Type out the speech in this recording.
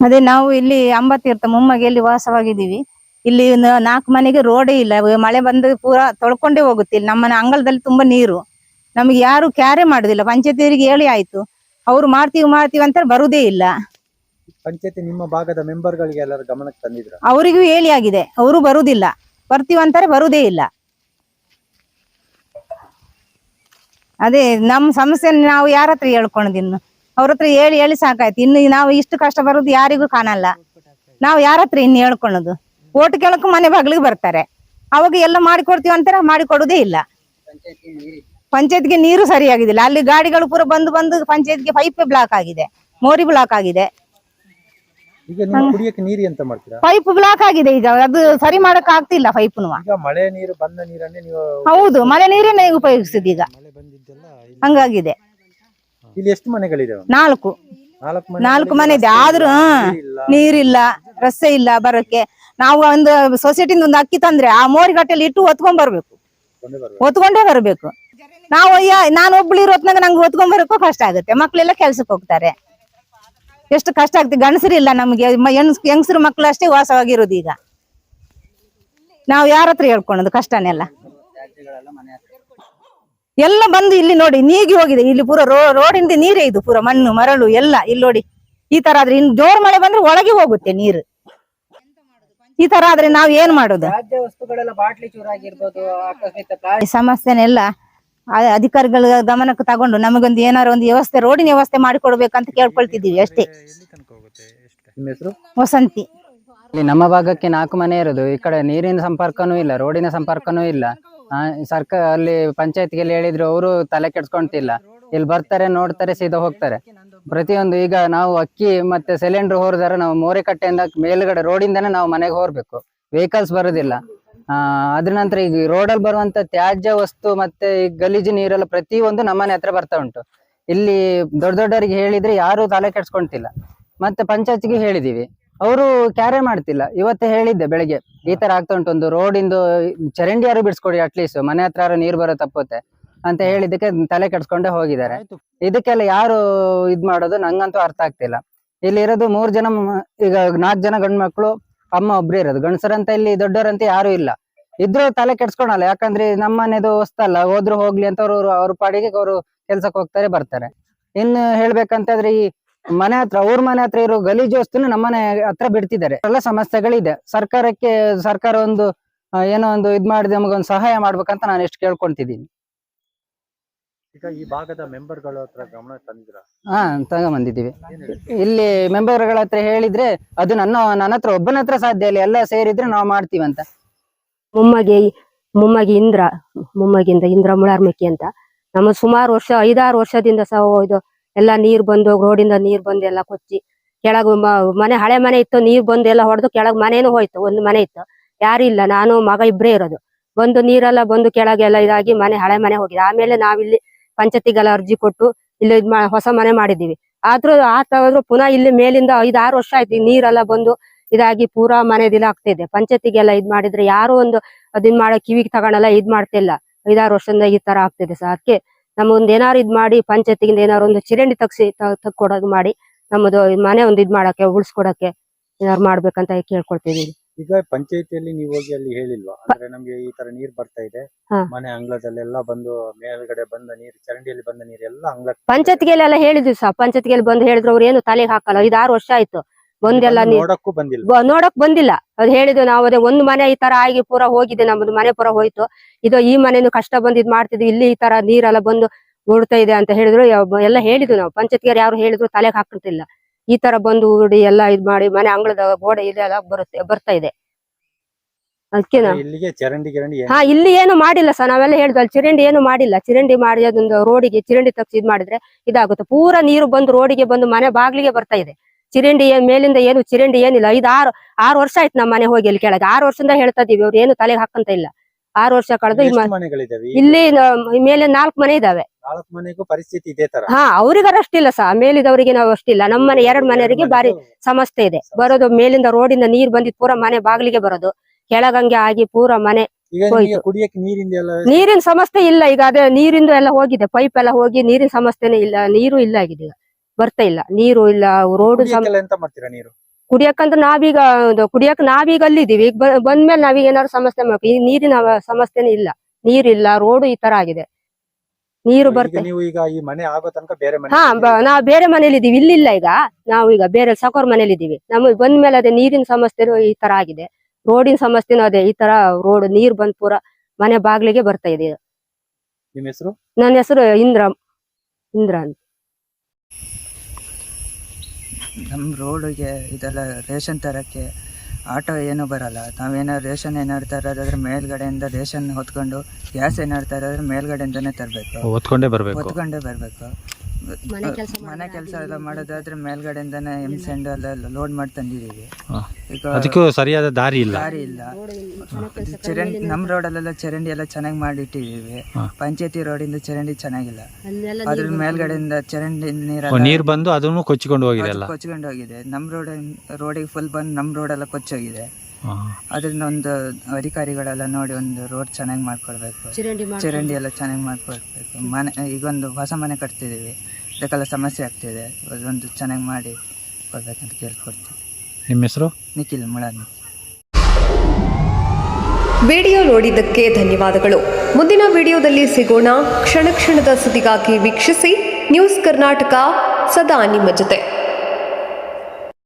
ಅದೇ ನಾವು ಇಲ್ಲಿ ಅಂಬತ್ತೀರ್ಥ ಮುಮ್ಮಗೆಯಲ್ಲಿ ವಾಸವಾಗಿದ್ದೀವಿ. ಇಲ್ಲಿ ನಾಲ್ಕು ಮನೆಗೆ ರೋಡೇ ಇಲ್ಲ. ಮಳೆ ಬಂದು ಪೂರ ತೊಳ್ಕೊಂಡೇ ಹೋಗುತ್ತೆ. ಇಲ್ಲಿ ನಮ್ಮನೆ ಅಂಗಳದಲ್ಲಿ ತುಂಬಾ ನೀರು. ನಮಗೆ ಯಾರು ಕ್ಯಾರೆ ಮಾಡುದಿಲ್ಲ. ಪಂಚಾಯತಿಯವರಿಗೆ ಹೇಳಿ ಆಯ್ತು. ಅವ್ರು ಮಾಡ್ತೀವಿ ಮಾಡ್ತೀವಿ ಅಂತ ಬರುದೇ ಇಲ್ಲ. ಪಂಚಾಯತಿ ನಿಮ್ಮ ಭಾಗದ ಎಲ್ಲರ ಗಮನಕ್ಕೆ ತಂದಿದ್ರ? ಅವರಿಗೂ ಹೇಳಿ ಆಗಿದೆ. ಅವರು ಬರುದಿಲ್ಲ. ಬರ್ತೀವಿ ಅಂತಾರೆ ಬರುದೇ ಇಲ್ಲ. ಅದೇ ನಮ್ಮ ಸಮಸ್ಯೆ ನಾವು ಯಾರ ಹತ್ರ ಹೇಳ್ಕೊಂಡಿನ್ನು ಅವ್ರ ಹತ್ರ ಹೇಳಿ ಹೇಳಿ ಸಾಕಾಯ್ತು. ಇನ್ನು ನಾವು ಇಷ್ಟು ಕಷ್ಟ ಬರೋದು ಯಾರಿಗೂ ಕಾಣಲ್ಲ. ನಾವು ಯಾರ ಹತ್ರ ಇನ್ನು ಹೇಳ್ಕೊಳ್ಳೋದು? ಓಟ್ ಕೇಳಕ್ಕೂ ಮನೆ ಬಗ್ಲಿಗೆ ಬರ್ತಾರೆ. ಅವಾಗ ಎಲ್ಲ ಮಾಡಿಕೊಡ್ತೀವಿ ಅಂತಾರೆ? ಮಾಡಿಕೊಡುದೇ ಇಲ್ಲ. ಪಂಚಾಯತ್ಗೆ ನೀರು ಸರಿಯಾಗಿದಿಲ್ಲ. ಅಲ್ಲಿ ಗಾಡಿಗಳು ಪೂರ ಬಂದು ಬಂದು ಪಂಚಾಯತ್ಗೆ ಪೈಪ್ ಬ್ಲಾಕ್ ಆಗಿದೆ. ಮೋರಿ ಬ್ಲಾಕ್ ಆಗಿದೆ. ಈಗ ನೀವು ಕುಡಿಯಕ್ಕೆ ನೀರು ಎಂತ ಮಾಡ್ತೀರಾ? ಪೈಪ್ ಬ್ಲಾಕ್ ಆಗಿದೆ ಈಗ. ಅದು ಸರಿ ಮಾಡಕ್ ಆಗ್ತಿಲ್ಲ ಪೈಪ್ ಈಗ ಮಳೆ ನೀರು ಬಂದ ನೀರನ್ನೇ ನೀವು ಹೌದು. ಮಳೆ ನೀರನ್ನೇ ಉಪಯೋಗಿಸುದು ಈಗ. ಮಳೆ ಬಂದಿದ್ದೆಲ್ಲ ಇಲ್ಲಿ- ಹಂಗಾಗಿದೆ. ಇಲ್ಲಿ ಎಷ್ಟು ಮನೆಗಳಿದೆ ನಾಲ್ಕು. ನಾಲ್ಕು ಮನೆ ನಾಲ್ಕು ಮನೆ ಇದೆ. ಆದ್ರೂ ನೀರಿಲ್ಲ. ರಸ್ತೆ ಇಲ್ಲ ಬರೋಕೆ ನಾವು ಒಂದು ಸೊಸೈಟಿಯಿಂದ ಒಂದು ಅಕ್ಕಿ ತಂದ್ರೆ ಆ ಮೋರಿ ಗಟ್ಟೆಲಿ ಇಟ್ಟು ಹೊತ್ಕೊಂಡ್ ಬರ್ಬೇಕು. ಕೊಂಡೇ ಬರ್ಬೇಕು. ಹೊತ್ಕೊಂಡೇ ಬರ್ಬೇಕು. ನಾವು ಅಯ್ಯ ನಾನು ಒಬ್ಳು ಇರೋ ಹೊತ್ನಾಗ ನಂಗೆ ಹೊತ್ಕೊಂಡ್ ಬರೋಕ್ಕೂ ಕಷ್ಟ ಆಗುತ್ತೆ. ಮಕ್ಳೆಲ್ಲ ಕೆಲ್ಸಕ್ಕೆ ಹೋಗ್ತಾರೆ. ಎಷ್ಟು ಕಷ್ಟ ಆಗ್ತದೆ. ಗಂಡಸರಿಲ್ಲ ನಮ್ಗೆ. ಹೆಂಗಸರು ಮಕ್ಳು ಅಷ್ಟೇ ವಾಸವಾಗಿರೋದು ಈಗ. ನಾವು ಯಾರ ಹತ್ರ ಹೇಳ್ಕೊಳೋದು ಕಷ್ಟನೆಲ್ಲ ಎಲ್ಲ ಬಂದು ಇಲ್ಲಿ ನೋಡಿ ನೀಗಿ ಹೋಗಿದೆ. ಇಲ್ಲಿ ಪೂರ ರೋ ರೋಡಿಂದ ನೀರೇ ಇದು ಪೂರ ಮಣ್ಣು ಮರಳು ಎಲ್ಲ ಇಲ್ಲಿ ನೋಡಿ. ಈ ತರ ಆದ್ರೆ ಇನ್ ಜೋರ್ ಮಳೆ ಬಂದ್ರೆ ಒಳಗೆ ಹೋಗುತ್ತೆ ನೀರು. ಈ ತರ ಆದ್ರೆ ನಾವ್ ಏನ್ ಮಾಡೋದು? ಈ ಸಮಸ್ಯೆನೆಲ್ಲ ಅಧಿಕಾರಿಗಳ ಗಮನಕ್ಕೆ ತಗೊಂಡು ನಮಗೊಂದು ಏನಾರು ಒಂದು ವ್ಯವಸ್ಥೆ ರೋಡಿನ ವ್ಯವಸ್ಥೆ ಮಾಡಿಕೊಡ್ಬೇಕಂತ ಕೇಳ್ಕೊಳ್ತಿದೀವಿ ಅಷ್ಟೇ. ನಿಮ್ಮ ಹೆಸರು? ವಸಂತಿ. ಇಲ್ಲಿ ನಮ್ಮ ಭಾಗಕ್ಕೆ ನಾಲ್ಕು ಮನೆ ಇರೋದು. ಈ ಕಡೆ ನೀರಿನ ಸಂಪರ್ಕನೂ ಇಲ್ಲ ರೋಡಿನ ಸಂಪರ್ಕನೂ ಇಲ್ಲ. ಸರ್ಕಾರ ಅಲ್ಲಿ ಪಂಚಾಯತ್ಗೆ ಹೇಳಿದ್ರು, ಅವರು ತಲೆ ಕೆಡ್ಸ್ಕೊಂತಿಲ್ಲ. ಇಲ್ಲಿ ಬರ್ತಾರೆ, ನೋಡ್ತಾರೆ, ಸೀದಾ ಹೋಗ್ತಾರೆ. ಪ್ರತಿಯೊಂದು ಈಗ ನಾವು ಅಕ್ಕಿ ಮತ್ತೆ ಸಿಲಿಂಡರ್ ಹೋರಿದಾರೆ ನಾವು ಮೋರೆಕಟ್ಟೆಯಿಂದ ಮೇಲ್ಗಡೆ ರೋಡಿಂದನೇ ನಾವು ಮನೆಗೆ ಹೋಗ್ಬೇಕು ವೆಹಿಕಲ್ಸ್ ಬರೋದಿಲ್ಲ. ಅದ್ರ ನಂತರ ಈಗ ರೋಡಲ್ಲಿ ಬರುವಂತ ತ್ಯಾಜ್ಯ ವಸ್ತು ಮತ್ತೆ ಈ ಗಲೀಜು ನೀರೆಲ್ಲ ಪ್ರತಿಯೊಂದು ನಮ್ಮನೆ ಹತ್ರ ಬರ್ತಾ ಉಂಟು. ಇಲ್ಲಿ ದೊಡ್ಡ ದೊಡ್ಡವರಿಗೆ ಹೇಳಿದ್ರೆ ಯಾರು ತಲೆ ಕೆಡ್ಸ್ಕೊಂತಿಲ್ಲ. ಮತ್ತೆ ಪಂಚಾಯತ್ಗೆ ಹೇಳಿದೀವಿ. ಅವರು ಕ್ಯಾರೆ ಮಾಡ್ತಿಲ್ಲ. ಇವತ್ತೇ ಹೇಳಿದ್ದೆ ಬೆಳಿಗ್ಗೆ ಈ ತರ ಆಗ್ತಾ ಉಂಟು ಒಂದು ರೋಡಿಂದು ಚರಂಡಿ ಯಾರು ಬಿಡಿಸ್ಕೊಡಿ ಅಟ್ಲೀಸ್ಟ್ ಮನೆ ಹತ್ರ ಯಾರು ನೀರು ಬರೋ ತಪ್ಪುತ್ತೆ ಅಂತ ಹೇಳಿದಕ್ಕೆ ತಲೆ ಕೆಡ್ಸ್ಕೊಂಡೇ ಹೋಗಿದ್ದಾರೆ. ಇದಕ್ಕೆಲ್ಲ ಯಾರು ಇದ್ ಮಾಡೋದು ನಂಗಂತೂ ಅರ್ಥ ಆಗ್ತಿಲ್ಲ. ಇಲ್ಲಿ ಇರೋದು ಮೂರ್ ಜನ ಈಗ ನಾಲ್ಕು ಜನ ಗಂಡ್ ಮಕ್ಳು ಅಮ್ಮ ಒಬ್ರೇ ಇರೋದು. ಗಂಡಸರಂತ ಇಲ್ಲಿ ದೊಡ್ಡವರಂತ ಯಾರು ಇಲ್ಲ. ಇದ್ರು ತಲೆ ಕೆಡ್ಸ್ಕೊಳಲ್ಲ ಯಾಕಂದ್ರೆ ನಮ್ಮ ಮನೆದು ಹೊಸ್ತಲ್ಲ ಹೋದ್ರು ಹೋಗ್ಲಿ ಅಂತ ಅವ್ರು ಅವ್ರ ಪಾಡಿಗೆ ಅವರು ಕೆಲ್ಸಕ್ಕೆ ಹೋಗ್ತಾರೆ ಬರ್ತಾರೆ. ಇನ್ನು ಹೇಳ್ಬೇಕಂತಂದ್ರೆ ಈ ಮನೆ ಹತ್ರ ಅವ್ರ ಮನೆ ಹತ್ರ ಇರೋ ಗಲೀಜು ವಸ್ತುನ ನಮ್ಮನೆ ಹತ್ರ ಬಿಡ್ತಿದ್ದಾರೆ. ಎಲ್ಲ ಸಮಸ್ಯೆಗಳಿದೆ. ಸರ್ಕಾರಕ್ಕೆ ಸರ್ಕಾರ ಒಂದು ಏನೋ ಒಂದು ಇದ್ ಮಾಡಿದ ನಮಗೊಂದು ಸಹಾಯ ಮಾಡ್ಬೇಕಂತ ನಾನು ಎಷ್ಟು ಕೇಳ್ಕೊಂತಿದ್ದೀನಿ. ಈಗ ಈ ಭಾಗದ ಮೆಂಬರ್ಗಳ ಹತ್ರ ಗಮನ ತಂದಿದ್ರ ಹಾ ತಗೊಂಬಂದಿದ್ದೀವಿ. ಇಲ್ಲಿ ಮೆಂಬರ್ಗಳ ಹತ್ರ ಹೇಳಿದ್ರೆ ಅದು ನನ್ನ ನನ್ನ ಹತ್ರ ಒಬ್ಬನ ಹತ್ರ ಸಾಧ್ಯ ಇಲ್ಲ. ಎಲ್ಲ ಸೇರಿದ್ರೆ ನಾವು ಮಾಡ್ತೀವಿ ಅಂತ. ಮುಮ್ಮಗೆ ಮುಮ್ಮಗೆ ಇಂದ್ರ ಮುಮ್ಮಗಿಂದ ಇಂದ್ರ ಮುಳಾರ್ಮಕ್ಕಿ ಅಂತ. ನಮ್ಮ ಸುಮಾರು ವರ್ಷ ಐದಾರು ವರ್ಷದಿಂದ ಸಹ ಇದು ಎಲ್ಲ ನೀರ್ ಬಂದು ರೋಡಿಂದ ನೀರ್ ಬಂದು ಎಲ್ಲ ಕೊಚ್ಚಿ, ಕೆಳಗ ಮನೆ, ಹಳೆ ಮನೆ ಇತ್ತು, ನೀರ್ ಬಂದು ಎಲ್ಲ ಹೊಡೆದು ಕೆಳಗ್ ಮನೇನು ಹೋಯ್ತು, ಒಂದು ಮನೆ ಇತ್ತು. ಯಾರು ಇಲ್ಲ, ನಾನು, ಮಗ ಇಬ್ರೇ ಇರೋದು. ಬಂದು ನೀರೆಲ್ಲ ಬಂದು ಕೆಳಗೆಲ್ಲ ಇದಾಗಿ ಮನೆ, ಹಳೆ ಮನೆ ಹೋಗಿದೆ. ಆಮೇಲೆ ನಾವಿಲ್ಲಿ ಪಂಚಾಯತಿಗೆಲ್ಲ ಅರ್ಜಿ ಕೊಟ್ಟು ಇಲ್ಲಿ ಹೊಸ ಮನೆ ಮಾಡಿದೀವಿ ಆದ್ರೂ ಆತಾದ್ರೂ ಪುನಃ ಇಲ್ಲಿ ಮೇಲಿಂದ ಐದಾರು ವರ್ಷ ಆಯ್ತು ನೀರೆಲ್ಲ ಬಂದು ಇದಾಗಿ ಪೂರಾ ಮನೆದಿಲ್ಲ ಇದೆ ಪಂಚಾಯತಿಗೆಲ್ಲ ಇದ್ ಮಾಡಿದ್ರೆ ಯಾರು ಒಂದು ಅದನ್ನ ಮಾಡೋ ಕಿವಿಗೆ ತಗೊಳಲ್ಲ, ಇದ್ ಮಾಡ್ತಿಲ್ಲ. ಐದಾರು ವರ್ಷದಿಂದ ಈ ತರ ಆಗ್ತಿದೆ ಸರ್. ಅದಕ್ಕೆ ನಮ್ಮೊಂದ್ ಏನಾರು ಇದ್ ಮಾಡಿ ಪಂಚಾಯತಿಗಿಂದ ಏನಾರು ಒಂದು ಚಿರಂಡಿ ತಗ್ಸಿ ತಕ್ಕೊಡೋದು ಮಾಡಿ ನಮ್ಮದು ಮನೆ ಒಂದು ಇದ್ ಮಾಡಕ್ಕೆ ಉಳಿಸ್ಕೊಡಕ್ಕೆ ಏನಾರು ಮಾಡ್ಬೇಕಂತ ಕೇಳ್ಕೊಳ್ತಿದೀವಿ ಈಗ ಪಂಚಾಯತಿಯಲ್ಲಿ ನೀವು ಹೋಗಿ ಅಲ್ಲಿ ಹೇಳಿಲ್ವಾ? ಅಂದ್ರೆ ನಮ್ಗೆ ಈ ತರ ನೀರ್ ಬರ್ತಾ ಇದೆ. ಹಾ. ಮನೆ ಅಂಗಳದಲ್ಲೆಲ್ಲ ಬಂದು ಮೇಲ್ಗಡೆ ಬಂದ ನೀರು ಚರಂಡಿಯಲ್ಲಿ ಬಂದ ನೀರ್ ಎಲ್ಲ ಅಂಗಳ ಪಂಚಾಯತ್ಗೆಲ್ಲ ಹೇಳಿದ್ವಿ ಸಹ ಪಂಚಾಯತಿಗೆಲ್ಲ ಬಂದು ಹೇಳಿದ್ರು ಅವ್ರು ಏನು ತಲೆಗೆ ಹಾಕಲ್ಲ. ಐದಾರು ವರ್ಷ ಆಯ್ತು. ಬ- ನೋಡಕ್ ಬಂದಿಲ್ಲ. ಅದ್ ಹೇಳಿದ್ವಿ ನಾವು ಅದೇ ಒಂದ್ ಮನೆ ಈ ತರ ಆಗಿ ಪೂರ ಹೋಗಿದೆ ನಮ್ದು ಮನೆ ಪೂರ ಹೋಯ್ತು. ಇದು ಈ ಮನೆನು ಕಷ್ಟ ಬಂದ್ ಇದ್ ಮಾಡ್ತಿದ್ವಿ ಇಲ್ಲಿ ಈ ತರ ನೀರೆಲ್ಲ ಬಂದು ಓಡ್ತಾ ಇದೆ ಅಂತ ಹೇಳಿದ್ರು. ಎಲ್ಲ ಹೇಳಿದ್ವಿ ನಾವು. ಪಂಚಾಯತ್ಗೆ ಯಾರು ಹೇಳಿದ್ರು ತಲೆಗೆ ಹಾಕುತ್ತಿಲ್ಲ ಈ ತರ ಬಂದು ಊಡಿ ಎಲ್ಲ ಇದ್ ಮಾಡಿ ಮನೆ ಅಂಗಳದ ಗೋಡೆ ಇದೆಲ್ಲ ಬರುತ್ತೆ ಬರ್ತಾ ಇದೆ. ಅದಕ್ಕೆ ಹಾ ಇಲ್ಲಿ. ಏನು ಮಾಡಿಲ್ಲ ಸರ್. ನಾವೆಲ್ಲ ಹೇಳಿದ್ವಿ ಅಲ್ಲಿ ಚಿರಂಡಿ ಏನು ಮಾಡಿಲ್ಲ. ಚಿರಂಡಿ ಮಾಡಿ ಅದೊಂದು ರೋಡಿಗೆ ಚಿರಂಡಿ ತಗ್ಸಿ ಇದ್ ಮಾಡಿದ್ರೆ ಇದಾಗುತ್ತೆ. ಪೂರಾ ನೀರು ಬಂದು ರೋಡಿಗೆ ಬಂದು ಮನೆ ಬಾಗ್ಲಿಗೆ ಬರ್ತಾ ಇದೆ. ಚಿರಂಡಿ ಏನ್- ಮೇಲಿಂದ ಏನು ಚಿರಂಡಿ ಏನಿಲ್ಲ. ಐದು ಆರು ಆರು ವರ್ಷ ಆಯ್ತು ನಮ್ಮ ಮನೆ ಹೋಗಿ ಇಲ್ಲಿ ಕೆಳಗೆ. ಆರು ವರ್ಷದಿಂದ ಹೇಳ್ತಾ ಇದೀವಿ ಅವ್ರು ಏನು ತಲೆಗೆ ಹಾಕಂತ ಇಲ್ಲ. ಆರು ವರ್ಷ ಕಳೆದು ಇಲ್ಲಿ ಮೇಲೆ ನಾಲ್ಕು ಮನೆ ಇದಾವೆ. ನಾಲ್ಕು ಮನೆಗೂ ಪರಿಸ್ಥಿತಿ ಇದೇ ತರ. ಹಾ ಅವ್ರಿಗಾರ ಅಷ್ಟಿಲ್ಲ ಸಹ ಮೇಲಿದವರಿಗೆ ನಾವು ಅಷ್ಟಿಲ್ಲ. ನಮ್ಮ ಮನೆ ಎರಡ್ ಮನೆಯವರಿಗೆ ಬಾರಿ ಸಮಸ್ಯೆ ಇದೆ. ಬರೋದು ಮೇಲಿಂದ ರೋಡಿಂದ ನೀರ್ ಬಂದಿದ್ ಪೂರ ಮನೆ ಬಾಗಿಲಿಗೆ ಬರೋದು. ಕೆಳಗಂಗೆ ಆಗಿ ಪೂರ ಮನೆ ನೀರಿನ ಸಮಸ್ಯೆ ಇಲ್ಲ. ಈಗ ಅದೇ ನೀರಿಂದು ಎಲ್ಲ ಹೋಗಿದೆ. ಪೈಪ್ ಎಲ್ಲ ಹೋಗಿ ನೀರಿನ ಸಮಸ್ಯೆನೇ ಇಲ್ಲ. ನೀರು ಇಲ್ಲ ಆಗಿದೆ ಈಗ. ಬರ್ತಾ ಇಲ್ಲ. ನೀರು ಇಲ್ಲ ರೋಡ್ ಎಂತ ಮಾಡ್ತೀರಾ ನೀರು? ಕುಡಿಯಕ್ಕಂತ ನಾವೀಗ ಕುಡಿಯಕ್ ನಾವೀಗ ಅಲ್ಲಿದ್ದೀವಿ. ಈಗ ಬಂದ್ಮೇಲೆ ನಾವೀಗ ಏನಾದ್ರು ಸಮಸ್ಯೆ ಮಾಡ್ಬೇಕು. ಈ ನೀರಿನ ಇಲ್ಲ ಸಮಸ್ಯೆನೇ ಇಲ್ಲ. ನೀರಿಲ್ಲ ರೋಡ್ ಈ ತರ ಆಗಿದೆ. ನೀರು ಬರ್ತದೆ ಬರ್ತಾ ನೀವು ಈಗ ಈ ಮನೆ ಆಗೋ ತನಕ ಬೇರೆ ಮನೆ ಹಾ ನಾವು ಬೇರೆ ಮನೇಲಿ ಇದೀವಿ ಇಲ್ಲಿಲ್ಲ ಈಗ. ನಾವು ಈಗ ಬೇರೆ ಸಕೋರ್ ಮನೇಲಿ ಇದೀವಿ ನಮಗೆ ಬಂದ್ಮೇಲೆ ಅದೇ ನೀರಿನ ಸಮಸ್ಯೆ ಈ ತರ ಆಗಿದೆ. ರೋಡಿನ ಸಮಸ್ಯೆನೂ ಅದೇ ಈ ತರ ರೋಡ್ ನೀರ್ ಬಂದ್ ಪೂರ ಮನೆ ಬಾಗ್ಲಿಗೆ ಬರ್ತಾ ಇದೆ. ನಿಮ್ಮ ಹೆಸರು? ನನ್ನ ಹೆಸರು ಇಂದ್ರ ಇಂದ್ರ ಅಂತ. ನಮ್ಮ ರೋಡಿಗೆ ಇದೆಲ್ಲ ರೇಷನ್ ತರೋಕ್ಕೆ ಆಟೋ ಏನೂ ಬರಲ್ಲ. ನಾವೇನಾದ್ರು ರೇಷನ್ ಏನಾದ್ರು ತರೋದಾದ್ರೆ ಮೇಲ್ಗಡೆಯಿಂದ ರೇಷನ್ ಹೊತ್ಕೊಂಡು ಗ್ಯಾಸ್ ಏನಾದ್ರು ತರೋದ್ರೆ ಮೇಲ್ಗಡೆಯಿಂದನೇ ತರಬೇಕು. ಹೊತ್ಕೊಂಡೇ ಬರಬೇಕು. ಹೊತ್ಕೊಂಡೇ ಬರಬೇಕು. ಮನೆ ಕೆಲ್ಸ ಮನೆ ಕೆಲಸ ಎಲ್ಲ ಮಾಡೋದಾದ್ರೆ ಮೇಲ್ಗಡೆಯಿಂದಾನೆ ಎಂ ಸೆಂಡ್ ಎಲ್ಲ ಲೋಡ್ ಮಾಡಿ ತಂದಿದ್ದೀವಿ. ಈಗ ಅದಕ್ಕೂ ಸರಿಯಾದ ದಾರಿ ಇಲ್ಲ. ದಾರಿ ಇಲ್ಲ. ಚರಂಡಿ ನಮ್ಮ ರೋಡಲ್ಲೆಲ್ಲ ಚರಂಡಿ ಎಲ್ಲ ಚೆನ್ನಾಗಿ ಮಾಡಿಟ್ಟಿದ್ದೀವಿ. ಪಂಚಾಯತಿ ರೋಡಿಂದ ಚರಂಡಿ ಚೆನ್ನಾಗಿಲ್ಲ. ಅದ್ರ ಮೇಲ್ಗಡೆಯಿಂದ ಚರಂಡಿ ನೀರ ನೀರ್ ಬಂದು ಅದನ್ನು ಕೊಚ್ಚಿಕೊಂಡು ಹೋಗಿದೆ ಎಲ್ಲ. ಕೊಚ್ಕೊಂಡು ಹೋಗಿದೆ. ನಮ್ಮ ರೋಡ್ ರೋಡಿಗೆ ಫುಲ್ ಬಂದು ನಮ್ಮ ರೋಡೆಲ್ಲ ಕೊಚ್ಚೋಗಿದೆ. ಅದರಿಂದ ಒಂದು ಅಧಿಕಾರಿಗಳೆಲ್ಲ ನೋಡಿ ಒಂದು ರೋಡ್ ಚೆನ್ನಾಗಿ ಮಾಡ್ಕೊಡ್ಬೇಕು. ಚರಂಡಿ ಎಲ್ಲ ಚೆನ್ನಾಗಿ ಮಾಡ್ಕೊಡ್ಬೇಕು. ಮನೆ ಈಗ ಒಂದು ಹೊಸ ಮನೆ ಕಟ್ತಿದ್ದೀವಿ. ಅದಕ್ಕೆಲ್ಲ ಸಮಸ್ಯೆ ಆಗ್ತಿದೆ. ಅದೊಂದು ಚೆನ್ನಾಗಿ ಮಾಡಿ ಕೊಡ್ಬೇಕಂತ ಕೇಳ್ಕೊಡ್ತೀವಿ. ನಿಮ್ಮ ಹೆಸರು? ನಿಖಿಲ್ ಮುಳಾನಿ. ವಿಡಿಯೋ ನೋಡಿದ್ದಕ್ಕೆ ಧನ್ಯವಾದಗಳು. ಮುಂದಿನ ವಿಡಿಯೋದಲ್ಲಿ ಸಿಗೋಣ. ಕ್ಷಣ ಕ್ಷಣದ ಸುದ್ದಿಗಾಗಿ ವೀಕ್ಷಿಸಿ. ನ್ಯೂಸ್ ಕರ್ನಾಟಕ ಸದಾ ನಿಮ್ಮ ಜೊತೆ.